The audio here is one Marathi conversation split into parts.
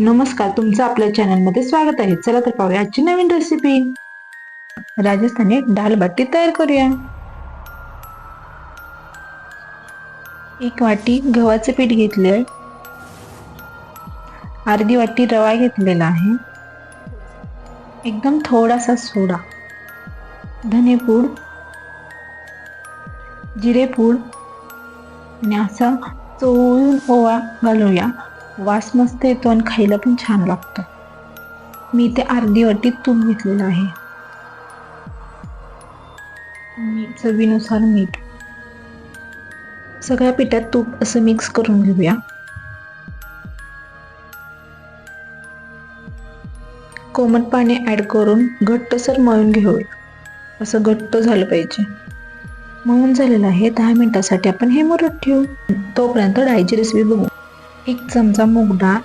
नमस्कार तुमचं आपल्या चॅनलमध्ये स्वागत आहे. चला तर पाहूया आजची नवीन रेसिपी राजस्थानी दाल बाटी तयार करूया. एक वाटी गव्हाचे पीठ घेतले अर्धी वाटी रवा घेतलेला आहे. एकदम थोडासा सोडा. धनेपूड जिरेपूड आणि असा चोळून ओवा घालूया. वास मस्त येतो आणि खायला पण छान लागतं. मी इथे अर्धी वाटी तूप घेतलेलं आहे. मीठ चवीनुसार मीठ. सगळ्या पिठात तूप असं मिक्स करून घेऊया. कोमट पाणी ॲड करून घट्टसर मळून घेऊया. असं घट्ट झालं पाहिजे. मळून झालेलं आहे दहा मिनिटासाठी. आपण हे मुरत ठेवू. तोपर्यंत डाळीची रेसिपी बघू. एक चमचा मूग डाळ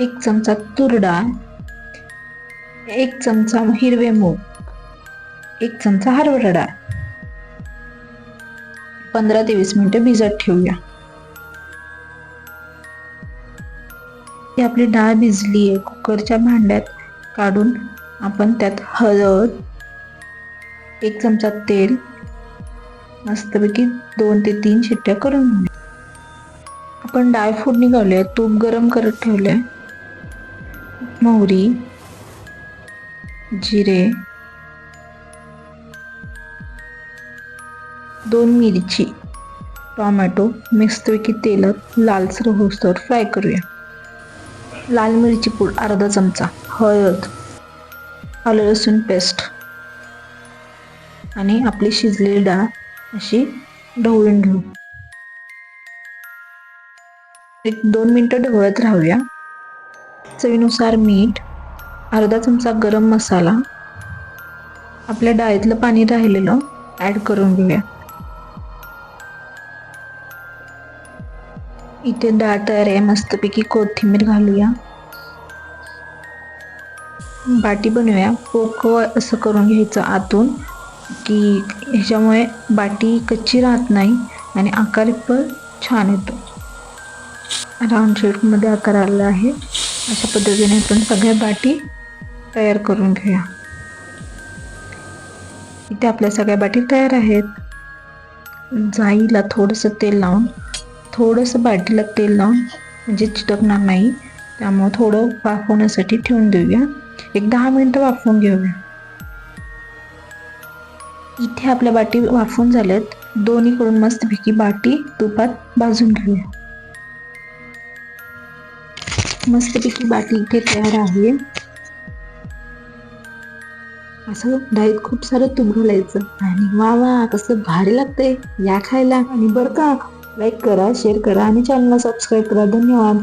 एक चमचा तूर डाळ एक चमचा हिरवे मूग एक चमचा हरभरा. डाळ पंधरा ते वीस मिनिटं भिजत ठेवूया. ही आपली डाळ भिजली आहे. कुकरच्या भांड्यात काढून आपण त्यात हळद एक चमचा तेल मस्तपैकी दोन ते तीन शिट्ट्या करून घेऊया. आपण डाळ फोडणी घालूया तूप गरम करत ठेवले मोहरी जिरे दोन मिरची टोमॅटो मस्तपैकी तेलात लालसर होसतर फ्राय करूया. लाल मिरची पूड अर्धा चमचा हळद आलं लसूण पेस्ट आणि आपली शिजलेली डाळ अशी ढवळून घेऊ. एक दोन मिनटं ढवळत राहूया. चवीनुसार मीठ अर्धा चमचा गरम मसाला आपल्या डाळीतलं पाणी राहिलेलं ॲड करून घेऊया. इथे डाळ तयार आहे मस्तपैकी कोथिंबीर घालूया. बाटी बनवूया. पोकळ असं करून घ्यायचं आतून की ह्याच्यामुळे बाटी कच्ची राहत नाही आणि आकार पण छान येतो. राऊंड शेपमध्ये आकार आला आहे. अशा पद्धतीने आपण सगळ्या बाटी तयार करून घेऊया. इथे आपल्या सगळ्या बाटी तयार आहेत. जाईला थोडंसं तेल लावून थोडंसं बाटीला तेल लावून म्हणजे चिटकणार नाही. त्यामुळं थोडं वाफवण्यासाठी ठेवून देऊया. एक दहा मिनटं वाफवून घेऊया. इथे आपल्या बाटी वाफवून झाल्यात. दोन्हीकडून मस्तपैकी बाटी तुपात भाजून घेऊया. मस्तपैकी बाटी इथे तयार आहे. असं डाळीत खूप सारं तूप घालायचं. आणि वा वा कसं भारी लागतंय. या खायला आणि बरं का. लाईक करा शेअर करा आणि चॅनलला सबस्क्राईब करा. धन्यवाद.